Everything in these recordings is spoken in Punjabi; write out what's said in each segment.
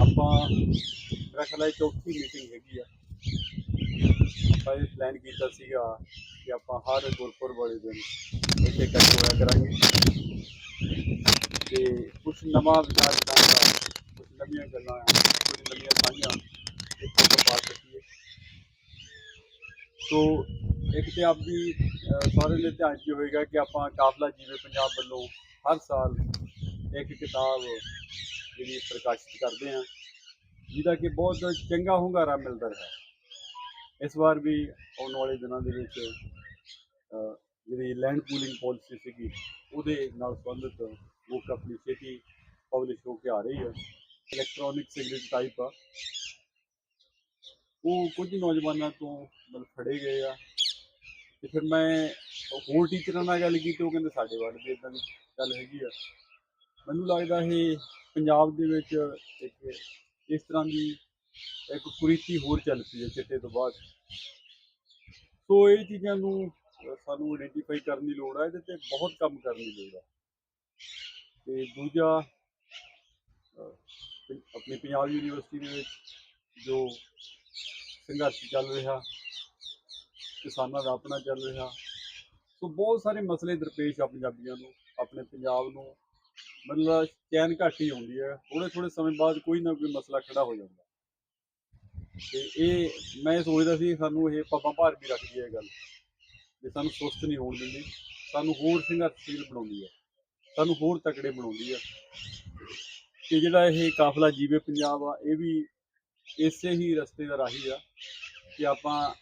ਆਪਾਂ ਮੇਰਾ ਖਿਆਲ ਹੈ ਚੌਥੀ ਮੀਟਿੰਗ ਹੈਗੀ ਆ। ਆਪਾਂ ਇਹ ਪਲਾਨ ਕੀਤਾ ਸੀਗਾ ਕਿ ਆਪਾਂ ਹਰ ਗੁਰਪੁਰਬ ਵਾਲੇ ਦਿਨ ਇੱਥੇ ਇਕੱਠੇ ਹੋਇਆ ਕਰਾਂਗੇ। ਤੇ ਕੁਝ ਨਵਾਂ ਵਿਚਾਰ ਕਰਾਂਗਾ ਕੁਝ ਨਵੀਆਂ ਗੱਲਾਂ ਕੁਝ ਨਵੀਆਂ ਸਾਂਝਾਂ ਇੱਥੇ ਪਾ ਸਕੀਏ। ਸੋ ਇੱਕ ਤੇ ਆਪ ਦੀ ਅਹ, ਸਾਰਿਆਂ ਧਿਆਨ 'ਚ ਹੋਏਗਾ ਕਿ ਆਪਾਂ ਕਾਬਲਾ ਜੀਵੇ ਪੰਜਾਬ ਵੱਲੋਂ ਹਰ ਸਾਲ ਇੱਕ ਕਿਤਾਬ ਜਿਹੜੀ ਪ੍ਰਕਾਸ਼ਿਤ ਕਰਦੇ ਹਾਂ, ਜਿਹਦਾ ਕਿ ਬਹੁਤ ਚੰਗਾ ਹੁੰਗਾਰਾ ਮਿਲਦਾ ਰਿਹਾ ਇਸ ਵਾਰ ਵੀ ਆਉਣ ਵਾਲੇ ਦਿਨਾਂ ਦੇ ਵਿੱਚ ਜਿਹੜੀ ਲੈਂਡ ਪੂਲਿੰਗ ਪਾਲਿਸੀ ਸੀਗੀ, ਉਹਦੇ ਨਾਲ ਸੰਬੰਧਿਤ ਬੁੱਕ ਆਪਣੀ ਛੇਤੀ ਪਬਲਿਸ਼ ਹੋ ਕੇ ਆ ਰਹੀ ਹੈ। ਇਲੈਕਟ੍ਰੋਨਿਕ ਸਿਗਰਟ ਟਾਈਪ ਆ। ਉਹ ਕੁਝ ਨੌਜਵਾਨਾਂ ਤੋਂ ਮਤਲਬ ਫੜੇ ਗਏ ਆ। ਤੇ ਫਿਰ ਮੈਂ, ਹੋਰ ਟੀਚਰਾਂ ਨਾਲ ਗੱਲ ਕੀਤੀ, ਉਹ ਕਹਿੰਦੇ ਸਾਡੇ ਵੱਲ ਵੀ ਇਦਾਂ ਦੀ ਗੱਲ ਹੈਗੀ ਆ। ਮੈਨੂੰ ਲੱਗਦਾ ਇਹ ਪੰਜਾਬ ਦੇ ਵਿੱਚ ਇੱਕ ਇਸ ਤਰ੍ਹਾਂ ਦੀ ਇੱਕ ਕੁਰੀਤੀ ਹੋਰ ਚੱਲ ਪਈ ਹੈ ਚਿੱਟੇ ਤੋਂ ਬਾਅਦ। ਸੋ ਇਹ ਚੀਜ਼ਾਂ ਨੂੰ ਸਾਨੂੰ ਆਇਡੈਂਟੀਫਾਈ ਕਰਨ ਦੀ ਲੋੜ ਹੈ, ਇਹਦੇ ਤੇ ਬਹੁਤ ਕੰਮ ਕਰਨ ਦੀ ਲੋੜ ਹੈ। ਤੇ ਦੂਜਾ ਆਪਣੀ ਪੰਜਾਬ ਯੂਨੀਵਰਸਿਟੀ ਦੇ ਵਿੱਚ ਜੋ ਸੰਘਰਸ਼ ਚੱਲ ਰਿਹਾ, ਕਿਸਾਨਾਂ ਦਾ ਆਪਣਾ ਚੱਲ ਰਿਹਾ, ਸੋ ਬਹੁਤ ਸਾਰੇ ਮਸਲੇ ਦਰਪੇਸ਼ ਆ ਪੰਜਾਬੀਆਂ ਨੂੰ, ਆਪਣੇ ਪੰਜਾਬ ਨੂੰ ਮਤਲਬ ਚੈਨ ਘੱਟ ਹੀ ਆਉਂਦੀ ਹੈ। ਥੋੜੇ ਥੋੜੇ ਸਮੇਂ ਬਾਅਦ ਕੋਈ ਨਾ ਕੋਈ ਮਸਲਾ ਖੜਾ ਹੋ ਜਾਂਦਾ। ਤੇ ਇਹ ਮੈਂ ਸੋਚਦਾ ਸੀ ਸਾਨੂੰ ਇਹ ਪੱਬਾਂ ਭਾਰ ਵੀ ਰੱਖਦੀ ਹੈ ਇਹ ਗੱਲ। ਵੀ ਸਾਨੂੰ ਸੁਸਤ ਨਹੀਂ ਹੋਣ ਦਿੰਦੀ। ਸਾਨੂੰ ਹੋਰ ਸੰਘਰਸ਼ੀਲ ਬਣਾਉਂਦੀ ਹੈ। ਸਾਨੂੰ ਹੋਰ ਤਕੜੇ ਬਣਾਉਂਦੀ ਹੈ। ਤੇ ਜਿਹੜਾ ਇਹ ਕਾਫਲਾ ਜੀਵੇ ਪੰਜਾਬ ਆ, ਇਹ ਵੀ ਇਸੇ ਹੀ ਰਸਤੇ ਦਾ ਰਾਹੀ ਆ ਕਿ ਆਪਾਂ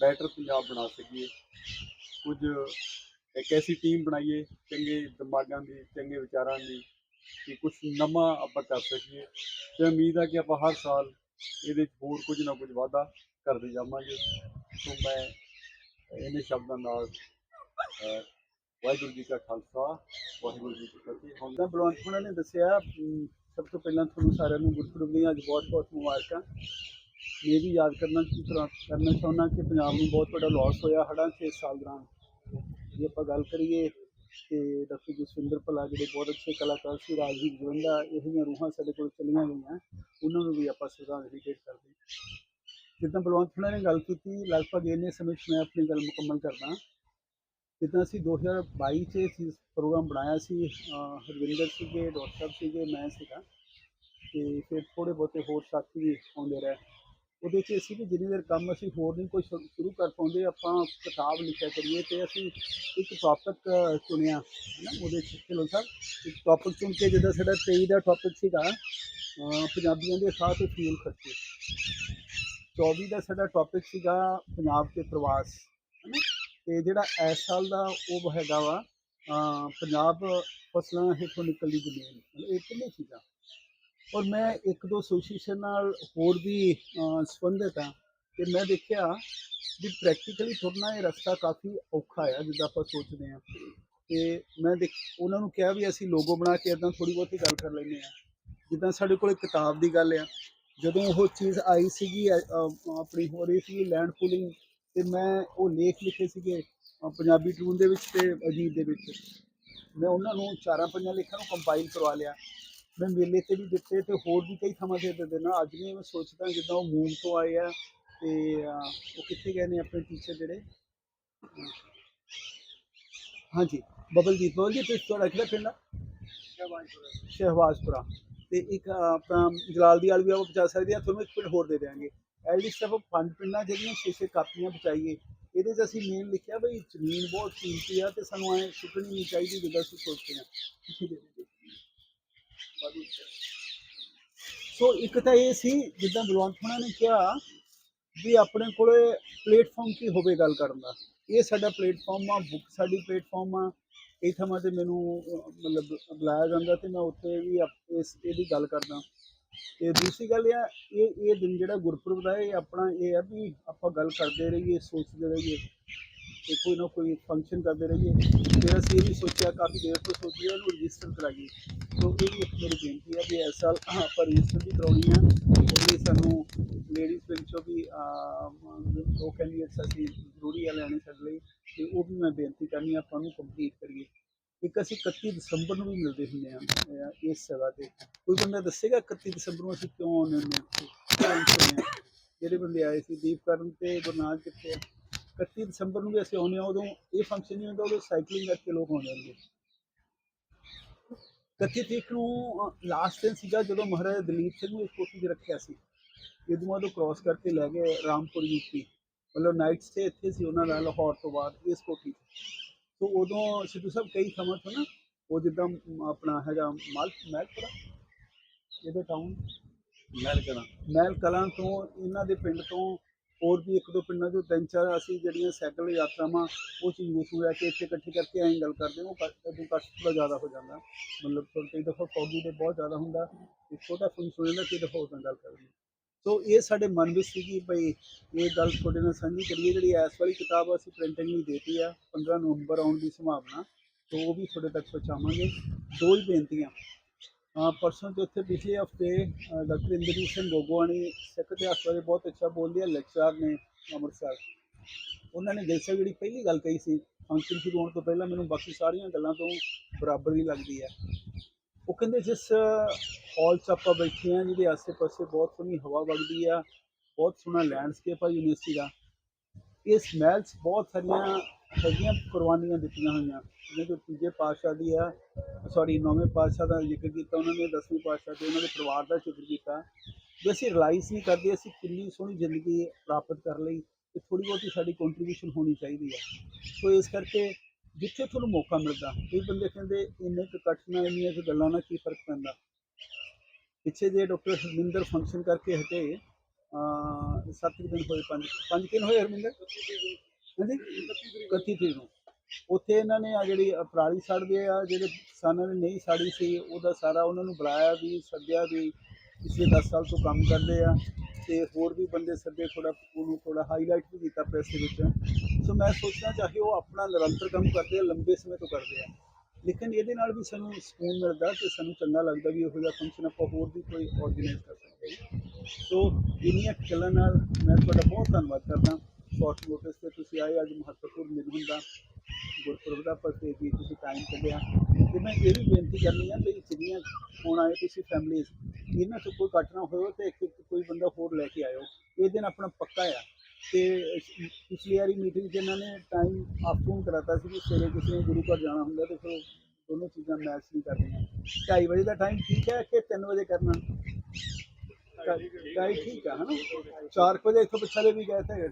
ਬੈਟਰ ਪੰਜਾਬ ਬਣਾ ਸਕੀਏ। ਕੁਝ ਇੱਕ ਐਸੀ ਟੀਮ ਬਣਾਈਏ, ਚੰਗੇ ਦਿਮਾਗਾਂ ਦੀ, ਚੰਗੇ ਵਿਚਾਰਾਂ ਦੀ, ਕਿ ਕੁਝ ਨਵਾਂ ਆਪਾਂ ਕਰ ਸਕੀਏ। ਤੇ ਉਮੀਦ ਆ ਕਿ ਆਪਾਂ ਹਰ ਸਾਲ ਇਹਦੇ 'ਚ ਹੋਰ ਕੁਝ ਨਾ ਕੁਝ ਵਾਧਾ ਕਰਦੇ ਜਾਵਾਂਗੇ। ਸੋ ਮੈਂ ਇਹਨੇ ਸ਼ਬਦਾਂ ਨਾਲ ਵਾਹਿਗੁਰੂ ਜੀ ਕਾ ਖਾਲਸਾ, ਵਾਹਿਗੁਰੂ ਜੀ ਕੀ ਫਤਿਹ। ਹੁੰਦਾ ਬਲਵੰਤ ਹੁਣਾਂ ਨੇ ਦੱਸਿਆ ਸਭ ਤੋਂ ਪਹਿਲਾਂ ਤੁਹਾਨੂੰ ਸਾਰਿਆਂ ਨੂੰ ਗੁਰਪੁਰਬ ਦੀਆਂ ਅੱਜ ਬਹੁਤ-ਬਹੁਤ ਮੁਬਾਰਕਾਂ। ਮੈਂ ਵੀ ਯਾਦ ਕਰਨਾ ਤਰ੍ਹਾਂ ਕਰਨਾ ਚਾਹੁੰਦਾ ਕਿ ਪੰਜਾਬ ਨੂੰ ਬਹੁਤ ਵੱਡਾ ਲਾਸ ਹੋਇਆ ਹੜ੍ਹਾਂ 'ਚ ਸਾਲ ਦੌਰਾਨ। ਜੇ ਆਪਾਂ ਗੱਲ ਕਰੀਏ ਕਿ ਡਾਕਟਰ ਜਸਵਿੰਦਰ ਭਲਾ ਜਿਹੜੇ ਬਹੁਤ ਅੱਛੇ ਕਲਾਕਾਰ ਸੀ, ਰਾਜਵੀਰ ਜਵੰਦਾ ਇਹੋ ਜਿਹੀਆਂ ਰੂਹਾਂ ਸਾਡੇ ਕੋਲ ਚਲੀਆਂ ਗਈਆਂ, ਉਹਨਾਂ ਨੂੰ ਵੀ ਆਪਾਂ ਸ਼ਰਧਾਂਜਲੀ ਭੇਟ ਕਰਦੇ ਹਾਂ। ਜਿੱਦਾਂ ਬਲਵੰਤ ਹੁਣਾਂ ਨੇ ਗੱਲ ਕੀਤੀ, ਲਗਭਗ ਇੰਨੇ ਸਮੇਂ 'ਚ ਮੈਂ ਆਪਣੀ ਗੱਲ ਮੁਕੰਮਲ ਕਰਦਾ ਜਿੱਦਾਂ ਅਸੀਂ 2022 ਚ ਇਹ ਚੀਜ਼ ਪ੍ਰੋਗਰਾਮ ਬਣਾਇਆ ਸੀ ਹਰਵਿੰਦਰ ਸੀਗੇ, ਡਾਕਟਰ ਸਾਹਿਬ ਸੀਗੇ, ਮੈਂ ਸੀਗਾ, ਤੇ ਫਿਰ ਥੋੜੇ ਬਹੁਤੇ ਹੋਰ ਸਾਥੀ ਵੀ ਆਉਂਦੇ ਰਹੇ। ਉਹਦੇ 'ਚ ਅਸੀਂ ਵੀ ਜਿੰਨੀ ਦੇਰ ਕੰਮ ਅਸੀਂ ਹੋਰ ਨਹੀਂ ਕੋਈ ਸ਼ੁਰੂ ਕਰ ਪਾਉਂਦੇ, ਆਪਾਂ ਕਿਤਾਬ ਲਿਖਿਆ ਕਰੀਏ ਤੇ ਅਸੀਂ ਇੱਕ ਟੌਪਿਕ ਚੁਣਿਆ ਹੈ ਨਾ ਉਹਦੇ 'ਚ ਚਲੋ ਸਾਹਿਬ। ਇੱਕ ਟੌਪਿਕ ਚੁਣ ਕੇ ਜਿੱਦਾਂ ਸਾਡਾ 23 ਦਾ ਟੌਪਿਕ ਸੀਗਾ ਪੰਜਾਬੀਆਂ ਦੇ ਸਾਹ ਤੇ ਫੀਲ ਖਰਚੇ। 24 ਦਾ ਸਾਡਾ ਟੌਪਿਕ ਸੀਗਾ ਪੰਜਾਬ ਤੇ ਪ੍ਰਵਾਸ ਹੈ ਨਾ ਤੇ ਜਿਹੜਾ ਇਸ ਸਾਲ ਦਾ ਉਹ ਹੈਗਾ ਵਾ ਪੰਜਾਬ ਫਸਲਾਂ ਹੇਠੋਂ ਨਿਕਲਦੀ ਜ਼ਮੀਨ, ਮਤਲਬ ਇਹ ਤਿੰਨੇ ਚੀਜ਼ਾਂ ਔਰ ਮੈਂ ਇੱਕ ਦੋ ਐਸੋਸੀਏਸ਼ਨ ਨਾਲ ਹੋਰ ਵੀ ਸੰਬੰਧਿਤ ਹਾਂ ਤੇ ਮੈਂ ਦੇਖਿਆ ਵੀ ਪ੍ਰੈਕਟੀਕਲੀ ਤੁਰਨਾ ਇਹ ਰਸਤਾ ਕਾਫੀ ਔਖਾ ਆ, ਜਿੱਦਾਂ ਆਪਾਂ ਸੋਚਦੇ ਹਾਂ। ਤੇ ਮੈਂ ਦੇਖ, ਉਹਨਾਂ ਨੂੰ ਕਿਹਾ ਵੀ ਅਸੀਂ ਲੋਗੋ ਬਣਾ ਕੇ ਇਦਾਂ ਥੋੜੀ ਬਹੁਤੀ ਗੱਲ ਕਰ ਲੈਂਦੇ ਆ ਜਿੱਦਾਂ ਸਾਡੇ ਕੋਲ ਕਿਤਾਬ ਦੀ ਗੱਲ ਆ, ਜਦੋਂ ਉਹ ਚੀਜ਼ ਆਈ ਸੀਗੀ ਆਪਣੀ ਹੋ ਰਹੀ ਸੀ ਲੈਂਡ ਪੂਲਿੰਗ ਤੇ ਮੈਂ ਉਹ ਲੇਖ ਲਿਖੇ ਸੀਗੇ ਪੰਜਾਬੀ ਟਰੂਨ ਦੇ ਵਿੱਚ ਤੇ ਅਜੀਤ ਦੇ ਵਿੱਚ। ਮੈਂ ਉਹਨਾਂ ਨੂੰ ਚਾਰਾਂ ਪੰਜਾਂ ਲੇਖਾਂ ਨੂੰ ਕੰਪਾਈਲ ਕਰਵਾ ਲਿਆ। ਮੈਂ ਮੇਲੇ ਤੇ ਵੀ ਦਿੱਤੇ ਤੇ ਹੋਰ ਵੀ ਕਈ ਥਾਵਾਂ ਤੇ ਦੇ ਦੇਣਾ ਅੱਜ ਵੀ ਮੈਂ ਸੋਚਦਾ ਜਿੱਦਾਂ ਉਹ ਮੂਵ ਤੋਂ ਆਏ ਆ ਤੇ ਉਹ ਕਿੱਥੇ ਗਏ ਨੇ ਆਪਣੇ ਟੀਚਰ ਜਿਹੜੇ? ਹਾਂਜੀ, ਬਬਲਜੀਤ ਬਬਲਜੀਤ ਤੁਸੀਂ ਤੁਹਾਡਾ ਕਿਹੜਾ ਪਿੰਡ ਆ? ਸ਼ਹਿਬਾਜ਼ਪੁਰਾ। ਤੇ ਇੱਕ ਆਪਣਾ ਜਲਾਲ ਦੀ ਵਾਲ ਵੀ ਆਪਾਂ ਬਚਾ ਸਕਦੇ ਹਾਂ ਤੁਹਾਨੂੰ ਇੱਕ ਪਿੰਡ ਹੋਰ ਦੇ ਦੇਵਾਂਗੇ ਐਲਡੀ ਸਟੈਪ ਪੰਜ ਪਿੰਡਾਂ ਜਿਹੜੀਆਂ ਛੇ ਛੇ ਕਾਪੀਆਂ ਬਚਾਈਏ ਇਹਦੇ 'ਚ ਅਸੀਂ ਮੇਨ ਲਿਖਿਆ ਬਈ ਜ਼ਮੀਨ ਬਹੁਤ ਕੀਮਤੀ ਆ ਤੇ ਸਾਨੂੰ ਐ ਸੁੱਟਣੀ ਨਹੀਂ ਚਾਹੀਦੀ ਜਿੱਦਾਂ ਅਸੀਂ ਸੋਚਦੇ ਹਾਂ। ਕਿੱਥੇ ਸੋ ਇੱਕ ਤਾਂ ਇਹ ਸੀ ਜਿੱਦਾਂ ਬਲਵੰਤ ਹੋਣਾ ਨੇ ਕਿਹਾ ਵੀ ਆਪਣੇ ਕੋਲੇ ਪਲੇਟਫਾਰਮ ਕੀ ਹੋਵੇ ਗੱਲ ਕਰਨ ਦਾ। ਇਹ ਸਾਡਾ ਪਲੇਟਫਾਰਮ ਆ ਬੁੱਕ ਸਾਡੀ ਪਲੇਟਫਾਰਮ ਆ। ਇਹ ਥਾਵਾਂ ਤੇ ਮੈਨੂੰ ਮਤਲਬ ਬੁਲਾਇਆ ਜਾਂਦਾ ਤੇ ਮੈਂ ਉੱਥੇ ਵੀ ਆਪ- ਇਸ ਇਹਦੀ ਗੱਲ ਕਰਦਾ। ਤੇ ਦੂਸਰੀ ਗੱਲ ਇਹ ਆ, ਇਹ ਇਹ ਦਿਨ ਜਿਹੜਾ ਗੁਰਪੁਰਬ ਦਾ ਇਹ ਆਪਣਾ ਇਹ ਆ ਵੀ ਆਪਾਂ ਗੱਲ ਕਰਦੇ ਰਹੀਏ ਸੋਚਦੇ ਰਹੀਏ। ਤੇ ਕੋਈ ਨਾ ਕੋਈ ਫੰਕਸ਼ਨ ਕਰਦੇ ਰਹੀਏ। ਫਿਰ ਅਸੀਂ ਇਹ ਵੀ ਸੋਚਿਆ ਕਾਫੀ ਦੇਰ ਤੋਂ ਸੋਚ ਰਹੇ ਉਹਨੂੰ ਰਜਿਸਟਰ ਕਰਾਈਏ। ਸੋ ਇਹ ਵੀ ਇੱਕ ਮੇਰੀ ਬੇਨਤੀ ਹੈ ਵੀ ਇਸ ਸਾਲ ਆਪਾਂ ਰਜਿਸਟਰ ਵੀ ਕਰਾਉਣੀ ਹੈ। ਉਹਦੇ ਸਾਨੂੰ ਲੇਡੀਜ਼ ਵਿੰਗ ਚੋਂ ਵੀ ਅਹ, ਦੋ ਕੈਂਡੀਡੇਟਸ ਅਸੀਂ ਜ਼ਰੂਰੀ ਆ ਲੈਣੇ ਸਾਡੇ ਲਈ। ਤੇ ਉਹ ਵੀ ਮੈਂ ਬੇਨਤੀ ਕਰਨੀ ਆਪਾਂ ਨੂੰ ਕੰਪਲੀਟ ਕਰੀਏ। ਇੱਕ ਅਸੀਂ 31 ਦਸੰਬਰ ਨੂੰ ਵੀ ਮਿਲਦੇ ਹੁੰਦੇ ਹਾਂ ਇਸ ਸਭਾ ਤੇ। ਕੋਈ ਬੰਦਾ ਦੱਸੇਗਾ 31 ਦਸੰਬਰ ਨੂੰ ਅਸੀਂ ਕਿਉਂ ਆਉਂਦੇ ਹੁੰਦੇ ਹਾਂ? ਜਿਹੜੇ ਬੰਦੇ ਆਏ ਸੀ? ਦੀਪ ਕਰਨ ਤੇ ਗੁਰਨਾਜ ਕਿੱਥੇ ਆ? 31 ਦਸੰਬਰ ਨੂੰ ਵੀ ਅਸੀਂ ਆਉਂਦੇ ਹਾਂ ਉਦੋਂ ਇਹ ਫੰਕਸ਼ਨ ਨਹੀਂ ਹੁੰਦਾ ਉਦੋਂ ਸਾਈਕਲਿੰਗ ਕਰਕੇ ਲੋਕ ਆਉਂਦੇ ਹੁੰਦੇ 31 ਤਰੀਕ ਨੂੰ ਲਾਸਟ ਦਿਨ ਸੀਗਾ ਜਦੋਂ ਮਹਾਰਾਜਾ ਦਲੀਪ ਸਿੰਘ ਨੂੰ ਇਸ ਕੋਠੀ 'ਚ ਰੱਖਿਆ ਸੀ। ਇਹ ਤੋਂ ਬਾਅਦ ਉਹ ਕ੍ਰਾਸ ਕਰਕੇ ਲੈ ਗਏ ਰਾਮਪੁਰ ਯੂਪੀ ਮਤਲਬ ਨਾਈਟ ਸਟੇ ਇੱਥੇ ਸੀ ਉਹਨਾਂ ਦਾ ਲਾਹੌਰ ਤੋਂ ਬਾਅਦ ਇਸ ਕੋਠੀ 'ਚ। ਸੋ ਉਦੋਂ ਸਿੱਧੂ ਸਾਹਿਬ ਕਈ ਸਮਾਂ ਤੋਂ ਨਾ ਉਹ ਜਿੱਦਾਂ ਆਪਣਾ ਹੈਗਾ ਮਾਲ ਮਹਿਲਪੁਰਾ ਇਹਦੇ ਟਾਊਨ ਮਹਿਲ ਕਰਾਂ ਮਹਿਲ ਕਲਾਂ ਤੋਂ ਇਹਨਾਂ ਦੇ ਪਿੰਡ ਤੋਂ ਹੋਰ ਵੀ ਇੱਕ ਦੋ ਪਿੰਡਾਂ 'ਚੋਂ ਤਿੰਨ ਚਾਰ ਅਸੀਂ ਜਿਹੜੀਆਂ ਸਾਈਕਲ ਯਾਤਰਾਵਾਂ ਉਹ ਚ ਯੂਥ ਨੂੰ ਲੈ ਕੇ ਇੱਥੇ ਇਕੱਠੇ ਕਰਕੇ ਐਂ ਗੱਲ ਕਰਦੇ ਹਾਂ, ਉਹ ਕਦੋਂ ਕਸ਼ਟ ਥੋੜ੍ਹਾ ਜ਼ਿਆਦਾ ਹੋ ਜਾਂਦਾ। ਮਤਲਬ ਥੋੜ੍ਹਾ ਕਈ ਦਫਾ ਫੌਗੀ ਦੇ ਬਹੁਤ ਜ਼ਿਆਦਾ ਹੁੰਦਾ ਤੇ ਛੋਟਾ ਫੋਨ ਸੁਣ ਲੈਂਦਾ ਕਈ ਦਫਾ ਉਸ ਗੱਲ ਕਰਦੇ ਹਾਂ। ਸੋ ਇਹ ਸਾਡੇ ਮਨ ਵਿੱਚ ਸੀਗੀ ਭਈ ਇਹ ਗੱਲ ਤੁਹਾਡੇ ਨਾਲ ਸਾਂਝੀ ਕਰੀਏ ਜਿਹੜੀ ਇਸ ਵਾਲੀ ਕਿਤਾਬ ਅਸੀਂ ਪ੍ਰਿੰਟਿੰਗ ਲਈ ਦੇਤੀ ਆ 15 ਨਵੰਬਰ ਆਉਣ ਦੀ ਸੰਭਾਵਨਾ ਸੋ ਉਹ ਵੀ ਤੁਹਾਡੇ ਤੱਕ ਪਹੁੰਚਾਵਾਂਗੇ। ਦੋ ਹੀ ਬੇਨਤੀਆਂ। ਪਰਸੋਂ ਤੇ ਉੱਥੇ ਪਿਛਲੇ ਹਫ਼ਤੇ ਡਾਕਟਰ ਇੰਦਰਜੀਤ ਸਿੰਘ ਗੋਗੋਆਣੀ ਸਿੱਖ ਇਤਿਹਾਸ ਬਾਰੇ ਬਹੁਤ ਅੱਛਾ ਬੋਲਦੇ ਆ ਲੈਕਚਰਰ ਨੇ ਅੰਮ੍ਰਿਤਸਰ। ਉਹਨਾਂ ਨੇ ਜੈਸਾ ਜਿਹੜੀ ਪਹਿਲੀ ਗੱਲ ਕਹੀ ਸੀ ਫੰਕਸ਼ਨ ਸ਼ੁਰੂ ਹੋਣ ਤੋਂ ਪਹਿਲਾਂ ਮੈਨੂੰ ਬਾਕੀ ਸਾਰੀਆਂ ਗੱਲਾਂ ਤੋਂ ਬਰਾਬਰ ਹੀ ਲੱਗਦੀ ਹੈ ਉਹ ਕਹਿੰਦੇ ਜਿਸ ਹਾਲ 'ਚ ਆਪਾਂ ਬੈਠੇ ਆ, ਜਿਹਦੇ ਆਸੇ-ਪਾਸੇ ਬਹੁਤ ਸੋਹਣੀ ਹਵਾ ਵਗਦੀ ਆ, ਬਹੁਤ ਸੋਹਣਾ ਲੈਂਡਸਕੇਪ ਆ ਯੂਨੀਵਰਸਿਟੀ ਦਾ, ਇਸ ਮਹਿਲ 'ਚ ਬਹੁਤ ਸਾਰੀਆਂ ਹੈਗੀਆਂ ਕੁਰਬਾਨੀਆਂ ਦਿੱਤੀਆਂ ਹੋਈਆਂ। ਜਿਵੇਂ ਕਿ ਤੀਜੇ ਪਾਤਸ਼ਾਹ ਦੀ ਆ ਸੌਰੀ ਨੌਵੇਂ ਪਾਤਸ਼ਾਹ ਦਾ ਜ਼ਿਕਰ ਕੀਤਾ, ਉਹਨਾਂ ਨੇ ਦਸਵੇਂ ਪਾਤਸ਼ਾਹ ਦੇ ਉਹਨਾਂ ਦੇ ਪਰਿਵਾਰ ਦਾ ਜ਼ਿਕਰ ਕੀਤਾ। ਵੀ ਅਸੀਂ ਰਿਲਾਈਜ਼ ਨਹੀਂ ਕਰਦੇ, ਅਸੀਂ ਕਿੰਨੀ ਸੋਹਣੀ ਜ਼ਿੰਦਗੀ ਪ੍ਰਾਪਤ ਕਰ ਲਈ, ਤੇ ਥੋੜੀ ਬਹੁਤੀ ਸਾਡੀ ਕੰਟਰੀਬਿਊਸ਼ਨ ਹੋਣੀ ਚਾਹੀਦੀ ਹੈ ਸੋ ਇਸ ਕਰਕੇ ਜਿੱਥੇ ਤੁਹਾਨੂੰ ਮੌਕਾ ਮਿਲਦਾ, ਕਈ ਬੰਦੇ ਕਹਿੰਦੇ, ਇੰਨੇ ਕੁ ਇਕੱਠ ਨਾਲ ਇੰਨੀਆਂ ਕੁ ਗੱਲਾਂ ਨਾਲ ਕੀ ਫ਼ਰਕ ਪੈਂਦਾ? ਪਿੱਛੇ ਜੇ ਡਾਕਟਰ ਹਰਮਿੰਦਰ ਫੰਕਸ਼ਨ ਕਰਕੇ ਹਟੇ, ਅਹ, ਸੱਤ ਕੁ ਦਿਨ ਹੋਏ, ਪੰਜ ਪੰਜ ਦਿਨ ਹੋਏ ਹਰਮਿੰਦਰ? ਹਾਂਜੀ 31 ਤਰੀਕ ਨੂੰ। ਉੱਥੇ ਇਹਨਾਂ ਨੇ ਆ ਜਿਹੜੀ ਅ ਪਰਾਲੀ ਸੜਦੇ ਆ, ਜਿਹੜੇ ਕਿਸਾਨਾਂ ਨੇ ਨਹੀਂ ਸਾੜੀ ਸੀ, ਉਹਦਾ ਸਾਰਾ ਉਹਨਾਂ ਨੂੰ ਬੁਲਾਇਆ ਵੀ, ਸੱਦਿਆ ਵੀ, ਪਿਛਲੇ 10 ਸਾਲ ਤੋਂ ਕੰਮ ਕਰਦੇ ਆ ਤੇ ਹੋਰ ਵੀ ਬੰਦੇ ਸੱਦੇ ਥੋੜਾ ਉਹਨੂੰ ਥੋੜਾ ਹਾਈਲਾਈਟ ਵੀ ਕੀਤਾ ਪ੍ਰੈਸ ਦੇ ਵਿੱਚ। ਸੋ ਮੈਂ ਸੋਚਣਾ ਚਾਹੇ ਉਹ ਆਪਣਾ ਨਿਰੰਤਰ ਕੰਮ ਕਰਦੇ ਆ, ਲੰਬੇ ਸਮੇਂ ਤੋਂ ਕਰਦੇ ਆ। ਲੇਕਿਨ ਇਹਦੇ ਨਾਲ ਵੀ ਸਾਨੂੰ ਸਕੂਨ ਮਿਲਦਾ ਤੇ ਸਾਨੂੰ ਚੰਗਾ ਲੱਗਦਾ ਵੀ ਇਹੋ ਜਿਹਾ ਫੰਕਸ਼ਨ ਆਪਾਂ ਹੋਰ ਵੀ ਕੋਈ ਆਰਗੇਨਾਈਜ਼ ਕਰ ਸਕਦੇ ਸੋ ਇੰਨੀਆਂ ਗੱਲਾਂ ਨਾਲ ਮੈਂ ਤੁਹਾਡਾ ਬਹੁਤ ਧੰਨਵਾਦ ਕਰਦਾ। ਸ਼ਾਰਟ ਨੋਟਿਸ ਤੇ ਤੁਸੀਂ ਆਏ ਅੱਜ ਮਹੱਤਵਪੂਰਨ ਮਿਲਣ ਦਾ ਗੁਰਪੁਰਬ ਦਾ ਪਰਤੇ ਵੀ ਤੁਸੀਂ ਟਾਈਮ ਕੱਢਿਆ। ਤੇ ਮੈਂ ਇਹ ਵੀ ਬੇਨਤੀ ਕਰਨੀ ਆ ਵੀ ਜਿੰਨੀਆਂ ਹੁਣ ਆਏ ਤੁਸੀਂ ਫੈਮਲੀਜ਼ ਇਹਨਾਂ ਤੋਂ ਕੋਈ ਕੱਟ ਨਾ ਹੋਵੇ ਤੇ ਇੱਕ ਕੋਈ ਬੰਦਾ ਹੋਰ ਲੈ ਕੇ ਆਇਓ। ਇਹ ਦਿਨ ਆਪਣਾ ਪੱਕਾ ਆ। ਤੇ ਪਿਛਲੀ ਵਾਰੀ ਮੀਟਿੰਗ 'ਚ ਇਹਨਾਂ ਨੇ ਟਾਈਮ ਆਫਟਰਨੂਨ ਕਰਾਤਾ ਸੀ ਕਿ ਸਵੇਰੇ ਕਿਸੇ ਨੇ ਗੁਰੂ ਘਰ ਜਾਣਾ ਹੁੰਦਾ ਤੇ ਫਿਰ ਦੋਨੋਂ ਚੀਜ਼ਾਂ ਮੈਚ ਨਹੀਂ ਕਰਦੀਆਂ 2:30 ਵਜੇ ਦਾ ਟਾਈਮ ਠੀਕ ਹੈ ਕਿ 3 ਵਜੇ ਕਰਨਾ? ਢਾਈ ਠੀਕ ਹੈ ਹਨਾ? 4 ਵਜੇ ਇੱਥੋਂ ਪਿਛਲੇ ਵੀ ਗਏ ਥੇ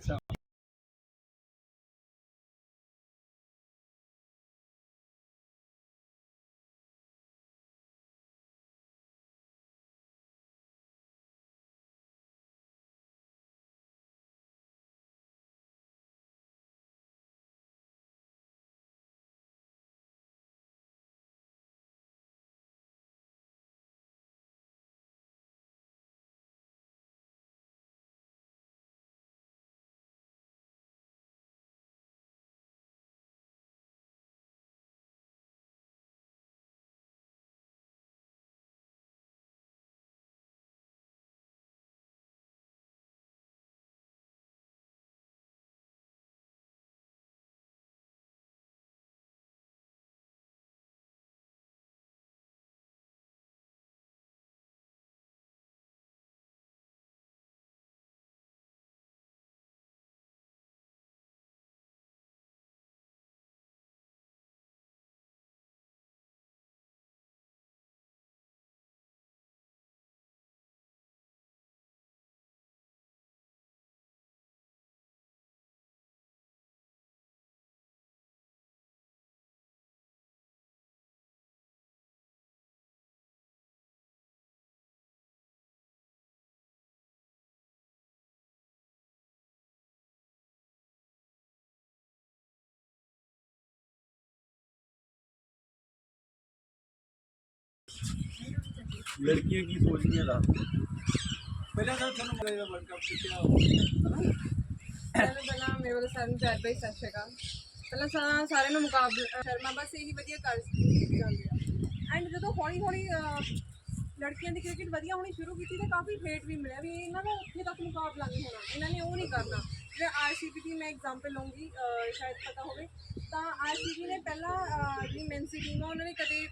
ਲੜਕੀਆਂ ਕੀ ਸੋਚਦੀਆਂ ਦਾ ਪਹਿਲਾਂ ਤਾਂ ਤੁਹਾਨੂੰ ਮੇਰੇ ਦਾ ਵਰਲਡ ਕੱਪ ਕਿੱਥੇ ਪਹਿਲਾਂ ਪਹਿਲਾਂ ਮੇਰੇ ਵੱਲੋਂ ਸਾਰਿਆਂ ਨੂੰ ਪਿਆਰ ਭਰੀ ਸਤਿ ਸ਼੍ਰੀ ਅਕਾਲ। ਪਹਿਲਾਂ ਸਾ- ਸਾਰਿਆਂ ਨੂੰ ਮੁਕਾਬਲਾ ਸ਼ਰਮਾ ਬਸ ਇਹੀ ਵਧੀਆ ਕਰ ਜਾਂਦੀ ਆ। ਐਂਡ ਜਦੋਂ ਹੌਲੀ ਹੌਲੀ ਲੜਕੀਆਂ ਦੀ ਕ੍ਰਿਕਟ ਵਧੀਆ ਹੋਣੀ ਸ਼ੁਰੂ ਕੀਤੀ ਤੇ ਕਾਫੀ ਹੇਟ ਵੀ ਮਿਲਿਆ ਵੀ ਇਹਨਾਂ ਦਾ ਉੱਥੇ ਤੱਕ ਮੁਕਾਬਲਾ ਨਹੀਂ ਹੋਣਾ ਇਹਨਾਂ ਨੇ ਉਹ ਨਹੀਂ ਕਰਨਾ। ਜਿਵੇਂ ਆਰਸੀਬੀ ਦੀ ਮੈਂ ਐਗਜ਼ਾਮਪਲ ਲਵਾਂਗੀ ਸ਼ਾਇਦ ਪਤਾ ਹੋਵੇ ਤਾਂ ਆਰਸੀਬੀ ਨੇ ਪਹਿਲਾਂ ਅਹ, ਜਿਹੜੀ ਮੈਂਸੀ ਟੀਮ ਆ ਉਹਨਾਂ ਨੇ ਕਦੇ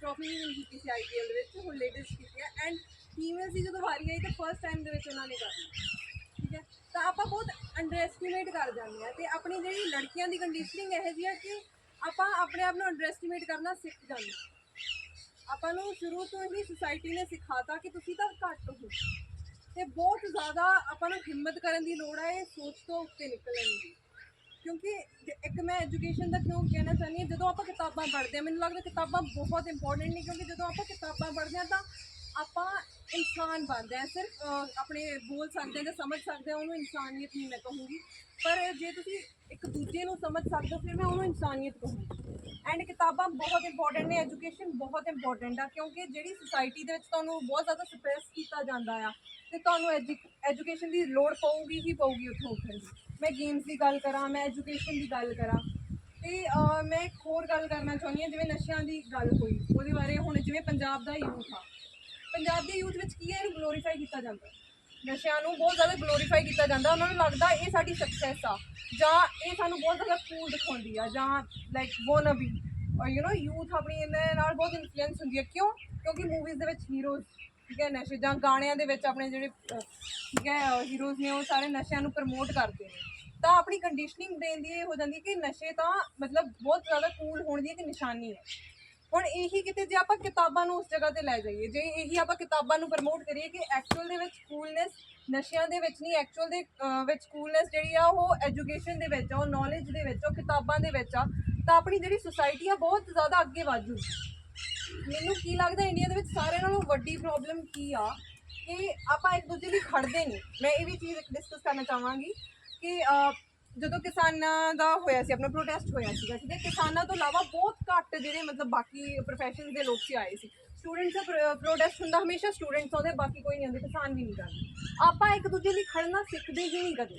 ਟਰੋਫੀ ਨਹੀਂ ਕੀਤੀ ਸੀ ਆਈਪੀਐਲ ਦੇ ਵਿੱਚ, ਹੁਣ ਲੇਟੈਸਟ ਕੀਤੀ ਹੈ। ਐਂਡ ਫੀਮੇਲਸ ਦੀ ਜਦੋਂ ਵਾਰੀ ਆਈ ਤਾਂ ਫਰਸਟ ਟਾਈਮ ਦੇ ਵਿੱਚ ਉਹਨਾਂ ਨੇ ਕਰਨਾ ਠੀਕ ਹੈ? ਤਾਂ ਆਪਾਂ ਬਹੁਤ ਅੰਡਰ ਐਸਟੀਮੇਟ ਕਰ ਜਾਂਦੇ ਆ ਤੇ ਆਪਣੀ ਜਿਹੜੀ ਲੜਕੀਆਂ ਦੀ ਕੰਡੀਸ਼ਨਿੰਗ ਇਹੋ ਜਿਹੀ ਹੈ ਕਿ ਆਪਾਂ ਆਪਣੇ ਆਪ ਨੂੰ ਅੰਡਰ ਐਸਟੀਮੇਟ ਕਰਨਾ ਸਿੱਖ ਜਾਂਦੇ ਹਾਂ। ਆਪਾਂ ਨੂੰ ਸ਼ੁਰੂ ਤੋਂ ਹੀ ਸੁਸਾਇਟੀ ਨੇ ਸਿਖਾਤਾ ਕਿ ਤੁਸੀਂ ਤਾਂ ਘੱਟ ਹੋ। ਤੇ ਬਹੁਤ ਜ਼ਿਆਦਾ ਆਪਾਂ ਨੂੰ ਹਿੰਮਤ ਕਰਨ ਦੀ ਲੋੜ ਹੈ ਇਹ ਸੋਚ ਤੋਂ ਉੱਤੇ ਨਿਕਲਣ ਦੀ। ਕਿਉਂਕਿ ਇੱਕ ਮੈਂ ਐਜੂਕੇਸ਼ਨ ਦਾ ਕਿਉਂ ਕਹਿਣਾ ਚਾਹੁੰਦੀ ਹਾਂ, ਜਦੋਂ ਆਪਾਂ ਕਿਤਾਬਾਂ ਪੜ੍ਹਦੇ ਹਾਂ, ਮੈਨੂੰ ਲੱਗਦਾ ਕਿਤਾਬਾਂ ਬਹੁਤ ਇੰਪੋਰਟੈਂਟ ਨੇ, ਕਿਉਂਕਿ ਜਦੋਂ ਆਪਾਂ ਕਿਤਾਬਾਂ ਪੜ੍ਹਦੇ ਹਾਂ ਤਾਂ ਆਪਾਂ ਇਨਸਾਨ ਬਣਦੇ ਹਾਂ ਸਿਰਫ ਅਹ, ਆਪਣੇ ਬੋਲ ਸਕਦੇ ਹਾਂ ਜਾਂ ਸਮਝ ਸਕਦੇ ਹਾਂ ਉਹਨੂੰ ਇਨਸਾਨੀਅਤ ਨਹੀਂ ਮੈਂ ਕਹੂੰਗੀ। ਪਰ ਜੇ ਤੁਸੀਂ ਇੱਕ ਦੂਜੇ ਨੂੰ ਸਮਝ ਸਕਦੇ ਹੋ ਫਿਰ ਮੈਂ ਉਹਨੂੰ ਇਨਸਾਨੀਅਤ ਕਹੂੰਗੀ। ਐਂਡ ਕਿਤਾਬਾਂ ਬਹੁਤ ਇੰਪੋਰਟੈਂਟ ਨੇ ਐਜੂਕੇਸ਼ਨ ਬਹੁਤ ਇੰਪੋਰਟੈਂਟ ਆ ਕਿਉਂਕਿ ਜਿਹੜੀ ਸੁਸਾਇਟੀ ਦੇ ਵਿੱਚ ਤੁਹਾਨੂੰ ਬਹੁਤ ਜ਼ਿਆਦਾ ਸਪਰੈਸ ਕੀਤਾ ਜਾਂਦਾ ਆ ਤੇ ਤੁਹਾਨੂੰ ਐਜੂਕੇਸ਼ਨ ਦੀ ਲੋੜ ਪਊਗੀ ਹੀ ਪਊਗੀ ਉੱਥੋਂ ਉੱਠਣ ਮੈਂ ਗੇਮਸ ਦੀ ਗੱਲ ਕਰਾਂ ਮੈਂ ਐਜੂਕੇਸ਼ਨ ਦੀ ਗੱਲ ਕਰਾਂ। ਤੇ ਅਹ, ਮੈਂ ਇੱਕ ਹੋਰ ਗੱਲ ਕਰਨਾ ਚਾਹੁੰਦੀ ਹਾਂ ਜਿਵੇਂ ਨਸ਼ਿਆਂ ਦੀ ਗੱਲ ਹੋਈ ਉਹਦੇ ਬਾਰੇ ਹੁਣ ਜਿਵੇਂ ਪੰਜਾਬ ਦਾ ਯੂਥ ਆ। ਪੰਜਾਬ ਦੇ ਯੂਥ ਵਿੱਚ ਕੀ ਹੈ? ਇਹਨੂੰ ਗਲੋਰੀਫਾਈ ਕੀਤਾ ਜਾਂਦਾ ਨਸ਼ਿਆਂ ਨੂੰ ਬਹੁਤ ਜ਼ਿਆਦਾ ਗਲੋਰੀਫਾਈ ਕੀਤਾ ਜਾਂਦਾ ਉਹਨਾਂ ਨੂੰ ਲੱਗਦਾ ਇਹ ਸਾਡੀ ਸਕਸੈਸ ਆ। ਜਾਂ ਇਹ ਸਾਨੂੰ ਬਹੁਤ ਜ਼ਿਆਦਾ ਕੂਲ ਦਿਖਾਉਂਦੀ ਆ। ਜਾਂ like wannabe you know youth ਆਪਣੀ ਇਹਨਾਂ ਨਾਲ ਬਹੁਤ ਇਨਫਲੂਐਂਸ ਹੁੰਦੀ ਹੈ। ਕਿਉਂ? ਕਿਉਂਕਿ ਮੂਵੀਜ਼ ਦੇ ਵਿੱਚ ਹੀਰੋਜ਼ ਠੀਕ ਹੈ, ਨਸ਼ੇ ਜਾਂ ਗਾਣਿਆਂ ਦੇ ਵਿੱਚ ਆਪਣੇ ਜਿਹੜੇ ਠੀਕ ਹੈ ਹੀਰੋਜ਼ ਨੇ ਉਹ ਸਾਰੇ ਨਸ਼ਿਆਂ ਨੂੰ ਪ੍ਰਮੋਟ ਕਰਦੇ ਨੇ। ਤਾਂ ਆਪਣੀ ਕੰਡੀਸ਼ਨਿੰਗ ਦੇਣ ਦੀ ਇਹ ਹੋ ਜਾਂਦੀ ਹੈ ਕਿ ਨਸ਼ੇ ਤਾਂ ਮਤਲਬ ਬਹੁਤ ਜ਼ਿਆਦਾ ਕੂਲ ਹੋਣ ਦੀ ਇੱਕ ਨਿਸ਼ਾਨੀ ਹੈ। ਹੁਣ ਇਹੀ ਕਿਤੇ ਜੇ ਆਪਾਂ ਕਿਤਾਬਾਂ ਨੂੰ ਉਸ ਜਗ੍ਹਾ ਤੇ ਲੈ ਜਾਈਏ, ਜੇ ਇਹੀ ਆਪਾਂ ਕਿਤਾਬਾਂ ਨੂੰ ਪ੍ਰਮੋਟ ਕਰੀਏ ਕਿ ਐਕਚੁਅਲ ਦੇ ਵਿੱਚ ਕੂਲਨੈਸ ਨਸ਼ਿਆਂ ਦੇ ਵਿੱਚ ਨਹੀਂ ਐਕਚੁਅਲ ਦੇ ਵਿੱਚ ਕੂਲਨੈਸ ਜਿਹੜੀ ਆ, ਉਹ ਐਜੂਕੇਸ਼ਨ ਦੇ ਵਿੱਚ ਆ, ਉਹ ਨੌਲੇਜ ਦੇ ਵਿੱਚ ਆ ਕਿਤਾਬਾਂ ਦੇ ਵਿੱਚ ਆ, ਤਾਂ ਆਪਣੀ ਜਿਹੜੀ ਸੁਸਾਇਟੀ ਆ, ਬਹੁਤ ਜ਼ਿਆਦਾ ਅੱਗੇ ਵਧੂ ਮੈਨੂੰ ਕੀ ਲੱਗਦਾ ਇੰਡੀਆ ਦੇ ਵਿੱਚ ਸਾਰਿਆਂ ਨਾਲੋਂ ਵੱਡੀ ਪ੍ਰੋਬਲਮ ਕੀ ਆ, ਕਿ ਆਪਾਂ ਇੱਕ ਦੂਜੇ ਲਈ ਖੜਦੇ ਨਹੀਂ। ਮੈਂ ਇਹ ਵੀ ਚੀਜ਼ ਡਿਸਕਸ ਕਰਨਾ ਚਾਹਾਂਗੀ ਕਿ ਜਦੋਂ ਕਿਸਾਨਾਂ ਦਾ ਹੋਇਆ ਸੀ, ਆਪਣਾ ਪ੍ਰੋਟੈਸਟ ਹੋਇਆ ਸੀਗਾ ਠੀਕ ਹੈ ਕਿਸਾਨਾਂ ਤੋਂ ਇਲਾਵਾ ਬਹੁਤ ਘੱਟ ਜਿਹੜੇ ਮਤਲਬ ਬਾਕੀ ਪ੍ਰੋਫੈਸ਼ਨ ਦੇ ਲੋਕ ਸੀ ਆਏ ਸੀ। ਸਟੂਡੈਂਟਸ ਦਾ ਪ੍ਰੋਟੈਸਟ ਹੁੰਦਾ, ਹਮੇਸ਼ਾ ਸਟੂਡੈਂਟਸ ਆਉਂਦੇ, ਬਾਕੀ ਕੋਈ ਨਹੀਂ ਆਉਂਦੇ, ਕਿਸਾਨ ਵੀ ਨਹੀਂ ਕਰਦੇ। ਆਪਾਂ ਇੱਕ ਦੂਜੇ ਲਈ ਖੜਨਾ ਸਿੱਖਦੇ ਹੀ ਨਹੀਂ ਕਦੇ।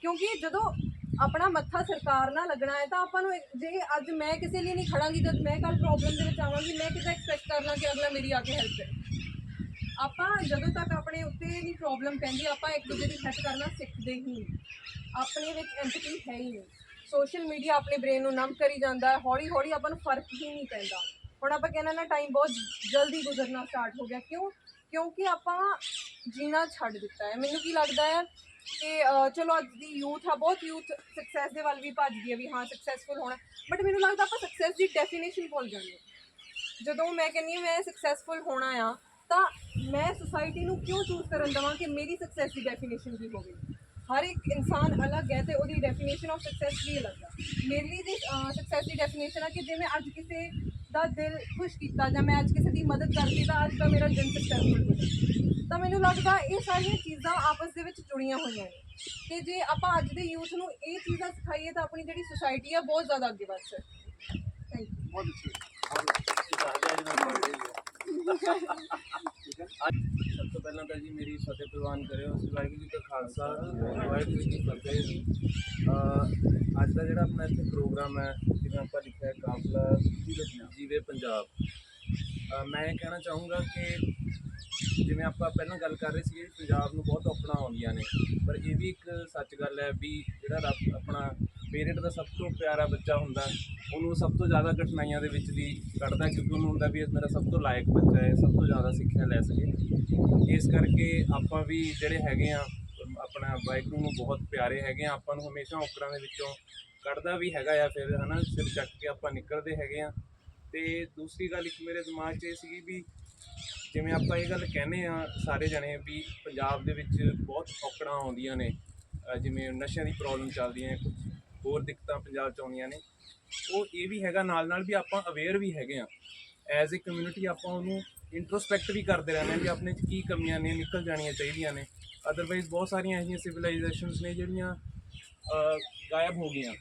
ਕਿਉਂਕਿ ਜਦੋਂ ਆਪਣਾ ਮੱਥਾ ਸਰਕਾਰ ਨਾਲ ਲੱਗਣਾ ਹੈ, ਤਾਂ ਆਪਾਂ ਨੂੰ ਇੱਕ- ਜੇ ਅੱਜ ਮੈਂ ਕਿਸੇ ਲਈ ਨਹੀਂ ਖੜਾਂਗੀ ਤਾਂ ਮੈਂ ਕੱਲ ਪ੍ਰੋਬਲਮ ਦੇ ਵਿੱਚ ਆਵਾਂਗੀ, ਮੈਂ ਕਿਦਾਂ ਐਕਸਪੈਕਟ ਕਰਨਾ ਕਿ ਅਗਲਾ ਮੇਰੀ ਆ ਕੇ ਹੈਲਪ ਕਰੇ? ਆਪਾਂ ਜਦੋਂ ਤੱਕ ਆਪਣੇ ਉੱਤੇ ਨਹੀਂ ਪ੍ਰੋਬਲਮ ਪੈਂਦੀ, ਆਪਾਂ ਇੱਕ ਦੂਜੇ ਦੀ ਹੈਲਪ ਕਰਨਾ ਸਿੱਖਦੇ ਹੀ ਨਹੀਂ। ਆਪਣੇ ਵਿੱਚ ਐਂਪਥੀ ਹੈ ਹੀ ਨਹੀਂ। ਸੋਸ਼ਲ ਮੀਡੀਆ ਆਪਣੇ ਬ੍ਰੇਨ ਨੂੰ ਨਮ ਕਰੀ ਜਾਂਦਾ ਹੈ ਹੌਲੀ ਹੌਲੀ ਆਪਾਂ ਨੂੰ ਫ਼ਰਕ ਹੀ ਨਹੀਂ ਪੈਂਦਾ। ਹੁਣ ਆਪਾਂ ਕਹਿੰਦੇ ਨਾ ਟਾਈਮ ਬਹੁਤ ਜਲਦੀ ਗੁਜ਼ਰਨਾ ਸਟਾਰਟ ਹੋ ਗਿਆ। ਕਿਉਂ? ਕਿਉਂਕਿ ਆਪਾਂ ਜੀਣਾ ਛੱਡ ਦਿੱਤਾ ਹੈ। ਮੈਨੂੰ ਕੀ ਲੱਗਦਾ ਹੈ ਕਿ ਚਲੋ ਅੱਜ ਦੀ ਯੂਥ ਆ, ਬਹੁਤ ਯੂਥ ਸਕਸੈਸ ਦੇ ਵੱਲ ਵੀ ਭੱਜ ਗਈ ਹੈ ਵੀ ਹਾਂ ਸਕਸੈਸਫੁਲ ਹੋਣਾ। ਬਟ ਮੈਨੂੰ ਲੱਗਦਾ ਆਪਾਂ ਸਕਸੈਸ ਦੀ ਡੈਫੀਨੇਸ਼ਨ ਭੁੱਲ ਜਾਂਦੇ ਹਾਂ। ਜਦੋਂ ਮੈਂ ਕਹਿੰਦੀ ਹਾਂ ਮੈਂ ਸਕਸੈਸਫੁਲ ਹੋਣਾ ਆ ਤਾਂ ਮੈਂ ਸੁਸਾਇਟੀ ਨੂੰ ਕਿਉਂ ਚੂਜ਼ ਕਰਨ ਦਵਾਂ ਕਿ ਮੇਰੀ ਸਕਸੈਸ ਦੀ ਡੈਫੀਨੇਸ਼ਨ ਕੀ ਹੋਵੇ? ਹਰ ਇੱਕ ਇਨਸਾਨ ਅਲੱਗ ਹੈ ਤੇ ਉਹਦੀ ਡੈਫੀਨੇਸ਼ਨ ਆਫ ਸਕਸੈਸ ਵੀ ਅਲੱਗ ਆ। ਮੇਰੀ ਲਈ ਦੀ ਸਕਸੈਸ ਦੀ ਡੈਫੀਨੇਸ਼ਨ ਆ ਕਿ ਜੇ ਮੈਂ ਅੱਜ ਕਿਸੇ ਦਾ ਦਿਲ ਖੁਸ਼ ਕੀਤਾ ਜਾਂ ਮੈਂ ਅੱਜ ਕਿਸੇ ਦੀ ਮਦਦ ਕਰਦੀ ਤਾਂ ਅੱਜ ਦਾ ਮੇਰਾ ਦਿਨ ਸਕਸੈਸਫੁਲ ਹੋ ਜਾਵੇ। ਤਾਂ ਮੈਨੂੰ ਲੱਗਦਾ ਇਹ ਸਾਰੀਆਂ ਚੀਜ਼ਾਂ ਆਪਸ ਦੇ ਵਿੱਚ ਜੁੜੀਆਂ ਹੋਈਆਂ ਨੇ। ਤੇ ਜੇ ਆਪਾਂ ਅੱਜ ਦੇ ਯੂਥ ਨੂੰ ਇਹ ਚੀਜ਼ਾਂ ਸਿਖਾਈਏ ਤਾਂ ਆਪਣੀ ਜਿਹੜੀ ਸੁਸਾਇਟੀ ਆ ਬਹੁਤ ਜ਼ਿਆਦਾ ਅੱਗੇ ਵੱਧ ਸਕਦੀ ਹੈ। ਥੈਂਕ ਯੂ ਬਹੁਤ ਅੱਛੀ ਸਭ ਤੋਂ ਪਹਿਲਾਂ ਤਾਂ ਜੀ ਮੇਰੀ ਫਤਿਹ ਪ੍ਰਵਾਨ ਕਰਿਓ ਸ੍ਰੀ ਵਾਹਿਗੁਰੂ ਜੀ ਕਾ ਖਾਲਸਾ ਵਾਹਿਗੁਰੂ ਜੀ ਕੀ ਫਤਿਹ ਅਹ ਅੱਜ ਦਾ ਜਿਹੜਾ ਆਪਣਾ ਇੱਥੇ ਪ੍ਰੋਗਰਾਮ ਹੈ ਜਿਵੇਂ ਆਪਾਂ ਲਿਖਿਆ ਹੈ ਕਾਫਲਾ ਜੀਵੇ ਪੰਜਾਬ ਮੈਂ ਇਹ ਕਹਿਣਾ ਚਾਹੂੰਗਾ ਕਿ ਜਿਵੇਂ ਆਪਾਂ ਪਹਿਲਾਂ ਗੱਲ ਕਰ ਰਹੇ ਸੀ ਕਿ ਪੰਜਾਬ ਨੂੰ ਬਹੁਤ ਔਕੜਾਂ ਆਉਂਦੀਆਂ ਨੇ ਪਰ ਇਹ ਵੀ ਇੱਕ ਸੱਚ ਗੱਲ ਹੈ ਵੀ ਜਿਹੜਾ ਰੱਬ ਆਪਣਾ ਪੇਰੈਂਟ ਦਾ ਸਭ ਤੋਂ ਪਿਆਰਾ ਬੱਚਾ ਹੁੰਦਾ, ਉਹਨੂੰ ਸਭ ਤੋਂ ਜ਼ਿਆਦਾ ਕਠਿਨਾਈਆਂ ਦੇ ਵਿੱਚ ਵੀ ਕੱਢਦਾ, ਕਿਉਂਕਿ ਉਹਨੂੰ ਹੁੰਦਾ ਵੀ ਇਹ ਮੇਰਾ ਸਭ ਤੋਂ ਲਾਇਕ ਬੱਚਾ ਹੈ, ਸਭ ਤੋਂ ਜ਼ਿਆਦਾ ਸਿੱਖਿਆ ਲੈ ਸਕੇ। ਇਸ ਕਰਕੇ ਆਪਾਂ ਵੀ ਜਿਹੜੇ ਹੈਗੇ ਆ, ਆਪਣਾ ਵਾਹਿਗੁਰੂ ਨੂੰ ਬਹੁਤ ਪਿਆਰੇ ਹੈਗੇ ਆ, ਆਪਾਂ ਨੂੰ ਹਮੇਸ਼ਾ ਔਕੜਾਂ ਦੇ ਵਿੱਚੋਂ ਕੱਢਦਾ ਵੀ ਹੈਗਾ ਆ, ਫਿਰ ਹਨਾ, ਸਿਰ ਚੱਕ ਕੇ ਆਪਾਂ ਨਿਕਲਦੇ ਹੈਗੇ ਆ। ਤੇ ਦੂਸਰੀ ਗੱਲ ਇੱਕ ਮੇਰੇ ਦਿਮਾਗ 'ਚ ਇਹ ਸੀਗੀ ਵੀ ਜਿਵੇਂ ਆਪਾਂ ਇਹ ਗੱਲ ਕਹਿੰਦੇ ਆ ਸਾਰੇ ਜਣੇ ਵੀ ਪੰਜਾਬ ਦੇ ਵਿੱਚ ਬਹੁਤ ਔਕੜਾਂ ਆਉਂਦੀਆਂ ਨੇ ਜਿਵੇਂ ਨਸ਼ਿਆਂ ਦੀ ਪ੍ਰੋਬਲਮ ਚੱਲਦੀ ਹੈ ਕੁਝ ਹੋਰ ਦਿੱਕਤਾਂ ਪੰਜਾਬ 'ਚ ਆਉਂਦੀਆਂ ਨੇ। ਉਹ ਇਹ ਵੀ ਹੈਗਾ ਨਾਲ ਨਾਲ ਵੀ ਆਪਾਂ ਅਵੇਅਰ ਵੀ ਹੈਗੇ ਆ। ਐਜ਼ ਅ ਕਮਿਊਨਿਟੀ ਆਪਾਂ ਉਹਨੂੰ ਇੰਟਰੋਸਪੈਕਟ ਵੀ ਕਰਦੇ ਰਹਿੰਦੇ ਹਾਂ ਵੀ ਆਪਣੇ 'ਚ ਕੀ ਕਮੀਆਂ ਨੇ, ਨਿਕਲ ਜਾਣੀਆਂ ਚਾਹੀਦੀਆਂ ਨੇ। ਅਦਰਵਾਈਜ਼ ਬਹੁਤ ਸਾਰੀਆਂ ਅਜਿਹੀਆਂ ਸਿਵਲਾਈਜੇਸ਼ਨਸ ਨੇ ਜਿਹੜੀਆਂ ਗਾਇਬ ਹੋ ਗਈਆਂ,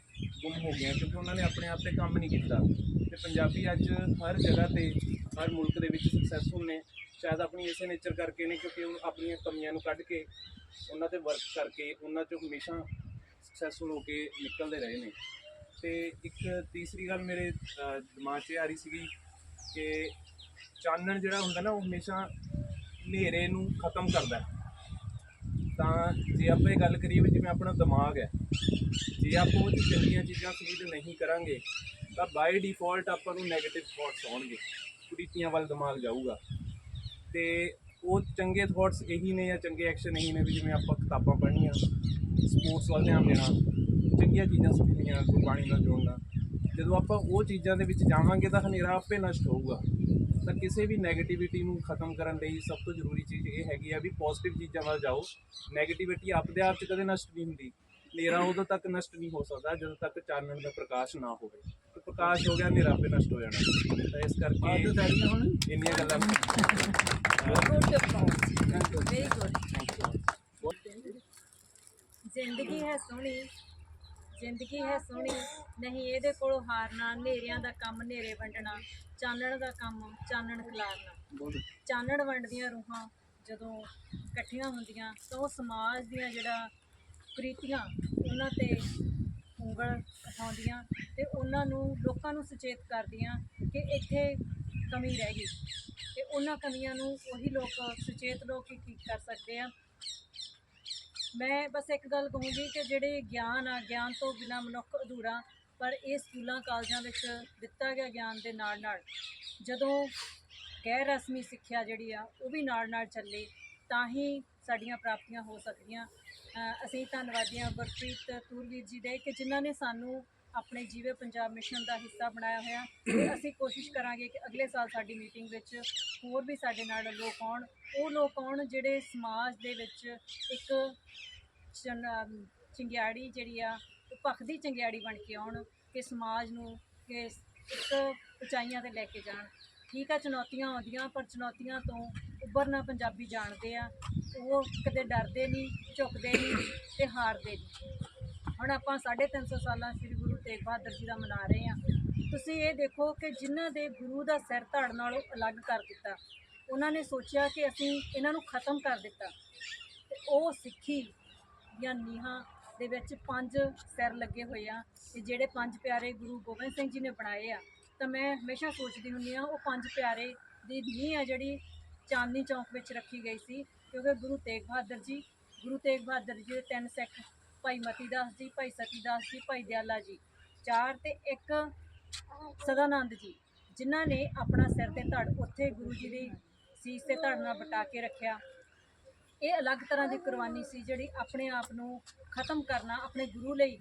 ਗੁੰਮ ਹੋ ਗਈਆਂ ਕਿਉਂਕਿ ਉਹਨਾਂ ਨੇ ਆਪਣੇ ਆਪ ਤੇ ਕੰਮ ਨਹੀਂ ਕੀਤਾ। ਤੇ ਪੰਜਾਬੀ ਅੱਜ ਹਰ ਜਗ੍ਹਾ ਤੇ, ਹਰ ਮੁਲਕ ਦੇ ਵਿੱਚ ਸਕਸੈਸਫੁਲ ਨੇ। ਸ਼ਾਇਦ ਆਪਣੀ ਇਸੇ ਨੇਚਰ ਕਰਕੇ ਨੇ ਕਿਉਂਕਿ ਉਹ ਆਪਣੀਆਂ ਕਮੀਆਂ ਨੂੰ ਕੱਢ ਕੇ ਉਹਨਾਂ ਤੇ ਵਰਕ ਕਰਕੇ, ਉਹਨਾਂ ਚੋਂ ਹਮੇਸ਼ਾ ਸਕਸੈਸਫੁਲ ਹੋ ਕੇ ਨਿਕਲਦੇ ਰਹੇ ਨੇ। ਤੇ ਇੱਕ ਤੀਸਰੀ ਗੱਲ ਮੇਰੇ ਦਿਮਾਗ 'ਚ ਇਹ ਆ ਰਹੀ ਸੀਗੀ ਕਿ ਚਾਨਣ ਜਿਹੜਾ ਹੁੰਦਾ ਨਾ, ਉਹ ਹਮੇਸ਼ਾ ਹਨੇਰੇ ਨੂੰ ਖਤਮ ਕਰਦਾ ਹੈ। ਤਾਂ ਜੇ ਆਪਾਂ ਇਹ ਗੱਲ ਕਰੀਏ ਵੀ ਜਿਵੇਂ ਆਪਣਾ ਦਿਮਾਗ ਹੈ, ਜੇ ਆਪਾਂ ਉਹ 'ਚ ਚੰਗੀਆਂ ਚੀਜ਼ਾਂ ਫੀਡ ਨਹੀਂ ਕਰਾਂਗੇ, ਤਾਂ ਬਾਈ ਡਿਫਾਲਟ ਆਪਾਂ ਨੂੰ 네ਗੇਟਿਵ ਥਾਟਸ ਆਉਣਗੇ ਕੁਰੀਤੀਆਂ ਵੱਲ ਦਿਮਾਗ ਜਾਊਗਾ। ਤੇ ਉਹ ਚੰਗੇ ਥਾਟਸ ਇਹੀ ਨੇ ਜਾਂ ਚੰਗੇ ਐਕਸ਼ਨ ਇਹੀ ਨੇ ਵੀ ਜਿਵੇਂ ਆਪਾਂ ਕਿਤਾਬਾਂ ਪੜ੍ਹਨੀਆਂ ਸਪੋਰਟਸ ਵੱਲ ਧਿਆਨ ਦੇਣਾ, ਚੰਗੀਆਂ ਚੀਜ਼ਾਂ ਸਿੱਖਣੀਆਂ, ਗੁਰਬਾਣੀ ਨਾਲ ਜੋੜਨਾ। ਜਦੋਂ ਆਪਾਂ ਉਹ ਚੀਜ਼ਾਂ ਦੇ ਵਿੱਚ ਜਾਵਾਂਗੇ ਤਾਂ ਹਨੇਰਾ ਆਪੇ ਨਸ਼ਟ ਹੋਊਗਾ। ਤਾਂ ਕਿਸੇ ਵੀ 네ਗੇਟਿਵਿਟੀ ਨੂੰ ਖਤਮ ਕਰਨ ਲਈ ਸਭ ਤੋਂ ਜ਼ਰੂਰੀ ਚੀਜ਼ ਇਹ ਹੈਗੀ ਆ ਵੀ ਪੋਜ਼ਿਟਿਵ ਚੀਜ਼ਾਂ ਵੱਲ ਜਾਓ। 네ਗੇਟਿਵਿਟੀ ਆਪਦੇ ਆਪ 'ਚ ਕਦੇ ਨਸ਼ਟ ਨਹੀਂ ਹੁੰਦੀ। ਹਨੇਰਾ ਉਦੋਂ ਤੱਕ ਨਸ਼ਟ ਨਹੀਂ ਹੋ ਸਕਦਾ ਜਦੋਂ ਤੱਕ ਚਾਨਣ ਦਾ ਪ੍ਰਕਾਸ਼ ਨਾ ਹੋਵੇ। ਪ੍ਰਕਾਸ਼ ਹੋ ਗਿਆ ਹਨੇਰਾ ਆਪੇ ਨਸ਼ਟ ਹੋ ਜਾਣਾ। ਤਾਂ ਇਸ ਕਰਕੇ ਸਾਰੀਆਂ ਹੁਣ। ਇੰਨੀਆਂ ਗੱਲਾਂ ਗੁੱਡ ਵੈਰੀ ਗੁੱਡ ਜ਼ਿੰਦਗੀ ਹੈ ਸੋਹਣੀ ਜ਼ਿੰਦਗੀ ਹੈ ਸੋਹਣੀ। ਨਹੀਂ ਇਹਦੇ ਕੋਲੋਂ ਹਾਰਨਾ ਹਨੇਰਿਆਂ ਦਾ ਕੰਮ ਹਨੇਰੇ ਵੰਡਣਾ ਚਾਨਣ ਦਾ ਕੰਮ ਚਾਨਣ ਖਿਲਾਰਨਾ। ਚਾਨਣ ਵੰਡਦੀਆਂ ਰੂਹਾਂ ਜਦੋਂ ਇਕੱਠੀਆਂ ਹੁੰਦੀਆਂ ਤਾਂ ਉਹ ਸਮਾਜ ਦੀਆਂ ਜਿਹੜਾ ਪ੍ਰੀਤੀਆਂ ਉਹਨਾਂ ਤੇ ਉਂਗਲ ਉਠਾਉਂਦੀਆਂ ਤੇ ਉਹਨਾਂ ਨੂੰ ਲੋਕਾਂ ਨੂੰ ਸੁਚੇਤ ਕਰਦੀਆਂ ਕਿ ਇੱਥੇ ਕਮੀ ਰਹਿ ਗਈ। ਤੇ ਉਹਨਾਂ ਕਮੀਆਂ ਨੂੰ ਉਹੀ ਲੋਕ ਸੁਚੇਤ ਲੋਕ ਹੀ ਠੀਕ ਕਰ ਸਕਦੇ ਆ। ਮੈਂ ਬਸ ਇੱਕ ਗੱਲ ਕਹੂੰਗੀ ਕਿ ਜਿਹੜੇ ਗਿਆਨ ਆ, ਗਿਆਨ ਤੋਂ ਬਿਨਾ ਮਨੁੱਖ ਅਧੂਰਾ, ਪਰ ਇਹ ਸਕੂਲਾਂ, ਕਾਲਜਾਂ ਵਿੱਚ ਦਿੱਤਾ ਗਿਆ ਗਿਆਨ ਦੇ ਨਾਲ ਨਾਲ ਜਦੋਂ ਗੈਰ ਰਸਮੀ ਸਿੱਖਿਆ ਜਿਹੜੀ ਆ, ਉਹ ਵੀ ਨਾਲ ਨਾਲ ਚੱਲੇ, ਤਾਂ ਹੀ ਸਾਡੀਆਂ ਪ੍ਰਾਪਤੀਆਂ ਹੋ ਸਕਦੀਆਂ। ਅਸੀਂ ਧੰਨਵਾਦੀ ਹਾਂ ਗੁਰਪ੍ਰੀਤ ਤੂਰਵੀਰ ਜੀ ਦੇ ਕਿ ਜਿਨ੍ਹਾਂ ਨੇ ਸਾਨੂੰ ਆਪਣੇ ਜੀਵੇ ਪੰਜਾਬ ਮਿਸ਼ਨ ਦਾ ਹਿੱਸਾ ਬਣਾਇਆ ਹੋਇਆ। ਤੇ ਅਸੀਂ ਕੋਸ਼ਿਸ਼ ਕਰਾਂਗੇ ਕਿ ਅਗਲੇ ਸਾਲ ਸਾਡੀ ਮੀਟਿੰਗ ਵਿੱਚ ਹੋਰ ਵੀ ਸਾਡੇ ਨਾਲ ਲੋਕ ਆਉਣ। ਉਹ ਲੋਕ ਆਉਣ ਜਿਹੜੇ ਸਮਾਜ ਦੇ ਵਿੱਚ ਇੱਕ ਚਨ ਚੰਗਿਆੜੀ ਜਿਹੜੀ ਆ, ਉਹ ਭਖਦੀ ਚੰਗਿਆੜੀ ਬਣ ਕੇ ਆਉਣ ਕਿ ਸਮਾਜ ਨੂੰ ਕਿ ਇੱਕ ਉਚਾਈਆਂ ਤੇ ਲੈ ਕੇ ਜਾਣ। ਠੀਕ ਆ, ਚੁਣੌਤੀਆਂ ਆਉਂਦੀਆਂ, ਪਰ ਚੁਣੌਤੀਆਂ ਤੋਂ ਉੱਭਰਨਾ ਪੰਜਾਬੀ ਜਾਣਦੇ ਆ ਉਹ ਕਦੇ ਡਰਦੇ ਨਹੀਂ, ਝੁਕਦੇ ਨਹੀਂ ਤੇ ਹਾਰਦੇ ਨਹੀਂ। ਹੁਣ ਆਪਾਂ 350 ਸਾਲਾਂ ਸ੍ਰੀ ਗੁਰੂ ਤੇਗ ਬਹਾਦਰ ਜੀ ਦਾ ਮਨਾ ਰਹੇ ਆ ਤੁਸੀਂ ਇਹ ਦੇਖੋ ਕਿ ਜਿਨ੍ਹਾਂ ਦੇ ਗੁਰੂ ਦਾ ਸਿਰ ਧੜ ਨਾਲੋਂ ਅਲੱਗ ਕਰ ਦਿੱਤਾ। ਉਹਨਾਂ ਨੇ ਸੋਚਿਆ ਕਿ ਅਸੀਂ ਇਹਨਾਂ ਨੂੰ ਖਤਮ ਕਰ ਦਿੱਤਾ। ਤੇ ਉਹ ਸਿੱਖੀ ਦੀਆਂ ਨੀਹਾਂ ਦੇ ਵਿੱਚ ਪੰਜ ਸਿਰ ਲੱਗੇ ਹੋਏ ਆ, ਤੇ ਜਿਹੜੇ ਪੰਜ ਪਿਆਰੇ ਗੁਰੂ ਗੋਬਿੰਦ ਸਿੰਘ ਜੀ ਨੇ ਬਣਾਏ ਆ, ਤਾਂ ਮੈਂ ਹਮੇਸ਼ਾ ਸੋਚਦੀ ਹੁੰਦੀ ਆ ਉਹ ਪੰਜ ਪਿਆਰੇ ਦੀ ਨੀਂਹ ਆ ਜਿਹੜੀ ਚਾਂਦਨੀ ਚੌਕ ਵਿੱਚ ਰੱਖੀ ਗਈ ਸੀ ਕਿਉਂਕਿ ਗੁਰੂ ਤੇਗ ਬਹਾਦਰ ਜੀ ਗੁਰੂ ਤੇਗ ਬਹਾਦਰ ਜੀ ਦੇ ਤਿੰਨ ਸਿੱਖ ਭਾਈ ਮਤੀ ਦਾਸ ਜੀ ਭਾਈ ਸਤੀ ਦਾਸ ਜੀ ਭਾਈ ਦਿਆਲਾ ਜੀ ਚਾਰ ਤੇ ਇੱਕ ਸਦਾਨੰਦ ਜੀ ਜਿਨ੍ਹਾਂ ਨੇ ਆਪਣਾ ਸਿਰ ਤੇ ਧੜ ਉੱਥੇ ਗੁਰੂ ਜੀ ਦੀ ਸੀਸ ਤੇ ਧੜ ਨਾਲ ਬਟਾ ਕੇ ਰੱਖਿਆ। ਇਹ ਅਲੱਗ ਤਰ੍ਹਾਂ ਦੀ ਕੁਰਬਾਨੀ ਸੀ ਜਿਹੜੀ ਆਪਣੇ ਆਪ ਨੂੰ ਖਤਮ ਕਰਨਾ ਆਪਣੇ ਗੁਰੂ ਲਈ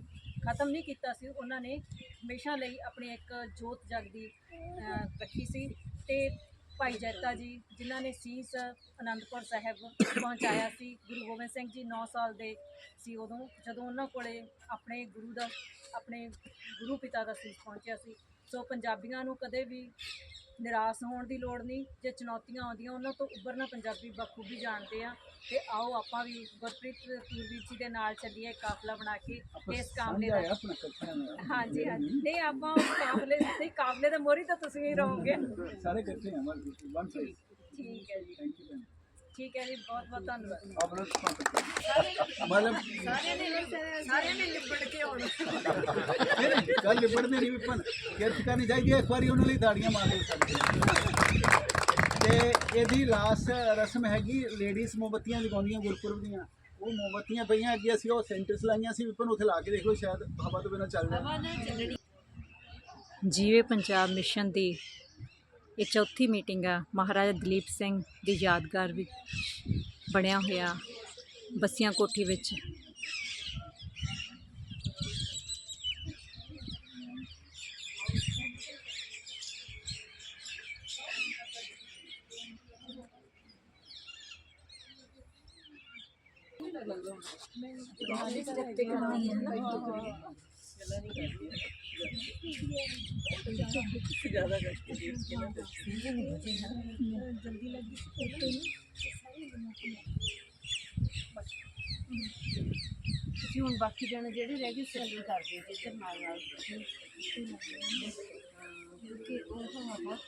ਖਤਮ ਨਹੀਂ ਕੀਤਾ ਸੀ ਉਹਨਾਂ ਨੇ ਹਮੇਸ਼ਾ ਲਈ ਆਪਣੀ ਇੱਕ ਜੋਤ ਜਗਦੀ ਅਹ, ਰੱਖੀ ਸੀ ਤੇ ਭਾਈ ਜੈਤਾ ਜੀ, ਜਿਨ੍ਹਾਂ ਨੇ ਸੀਸ ਅਨੰਦਪੁਰ ਸਾਹਿਬ ਪਹੁੰਚਾਇਆ ਸੀ। ਗੁਰੂ ਗੋਬਿੰਦ ਸਿੰਘ ਜੀ 9 ਸਾਲ ਦੇ ਸੀ ਉਦੋਂ, ਜਦੋਂ ਉਹਨਾਂ ਕੋਲੇ ਆਪਣੇ ਗੁਰੂ ਦਾ, ਆਪਣੇ ਗੁਰੂ ਪਿਤਾ ਦਾ ਸੀਸ ਪਹੁੰਚਿਆ ਸੀ। ਸੋ ਪੰਜਾਬੀਆਂ ਨੂੰ ਕਦੇ ਵੀ ਨਿਰਾਸ਼ ਹੋਣ ਦੀ ਲੋੜ ਨਹੀਂ ਜੇ ਚੁਣੌਤੀਆਂ ਆਉਂਦੀਆਂ ਉਹਨਾਂ ਤੋਂ ਉੱਭਰਨਾ ਪੰਜਾਬੀ ਬਖੂਬੀ ਜਾਣਦੇ ਆ। ਤੇ ਆਓ ਆਪਾਂ ਵੀ ਗੁਰਪ੍ਰੀਤ ਪੂਰਵੀਰ ਜੀ ਦੇ ਨਾਲ ਚੱਲੀਏ ਕਾਫਲਾ ਬਣਾ ਕੇ ਇਸ ਕਾਫਲੇ ਦਾ ਹਾਂਜੀ ਹਾਂਜੀ। ਨਹੀਂ ਆਪਾਂ ਕਾਫਲੇ ਤੇ ਕਾਫਲੇ ਦੇ ਮੋਰੀ ਤਾਂ ਤੁਸੀਂ ਹੀ ਰਹੋਗੇ। ਸਾਰੇ ਇਕੱਠੇ ਸਾਈਡ ਠੀਕ ਹੈ ਜੀ। ਥੈਂਕ ਯੂ ਠੀਕ ਹੈ ਜੀ ਬਹੁਤ ਬਹੁਤ ਧੰਨਵਾਦ। ਆਪਣਾ ਮਤਲਬ ਸਾਰਿਆਂ ਨੇ ਸਾਰਿਆਂ ਨੇ ਲਿਪੜ ਕੇ ਆਉਣਾ। ਫਿਰ ਗੱਲ ਲਿਬੜਦੇ ਨਹੀਂ ਵਿਪਨ। ਕਰਨੀ ਚਾਹੀਦੀ ਹੈ ਇੱਕ ਵਾਰੀ ਉਹਨਾਂ ਲਈ ਤਾੜੀਆਂ ਮਾਰ ਸਾਡੇ ਤੇ ਇਹਦੀ ਲਾਸਟ ਰਸਮ ਹੈਗੀ ਲੇਡੀਜ਼ ਮੋਮਬੱਤੀਆਂ ਲਗਾਉਂਦੀਆਂ ਗੁਰਪੁਰਬ ਦੀਆਂ। ਉਹ ਮੋਮਬੱਤੀਆਂ ਪਈਆਂ ਅੱਗੇ ਅਸੀਂ ਉਹ ਸੈਂਟਰਸ ਲਾਈਆਂ ਸੀ ਵਿਪਨ ਉੱਥੇ ਲਾ ਕੇ ਦੇਖ ਲਓ ਸ਼ਾਇਦ ਹਵਾ ਤੋਂ ਬਿਨਾਂ ਚੱਲ ਜਾਣ ਜੀਵੇ ਪੰਜਾਬ ਮਿਸ਼ਨ ਦੀ ਇਹ ਚੌਥੀ ਮੀਟਿੰਗ ਆ, ਮਹਾਰਾਜਾ ਦਲੀਪ ਸਿੰਘ ਦੀ ਯਾਦਗਾਰ ਵਿੱਚ ਬਣਿਆ ਹੋਇਆ, ਬੱਸੀਆਂ ਕੋਠੀ ਵਿੱਚ। ਤੁਸੀਂ ਹੁਣ ਬਾਕੀ ਜਣੇ ਜਿਹੜੇ ਰਹਿ ਗਏ ਸੈਟਲ ਕਰ ਦਿਓ ਜਿੱਧਰ ਨਾਲ ਨਾਲ ਕਿਉਂਕਿ ਉਹ ਹਵਾ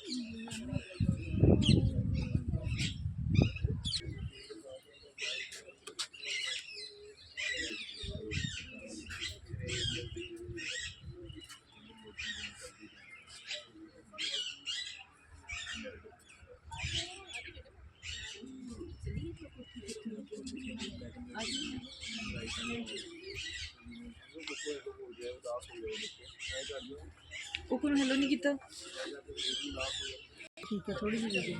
ਉਹ ਕੋਲ ਹੈਲੋ ਨਹੀਂ ਕੀਤਾ। ਠੀਕ ਹੈ ਥੋੜੀ ਜਿਹੀ ਦੇ ਦਿਓ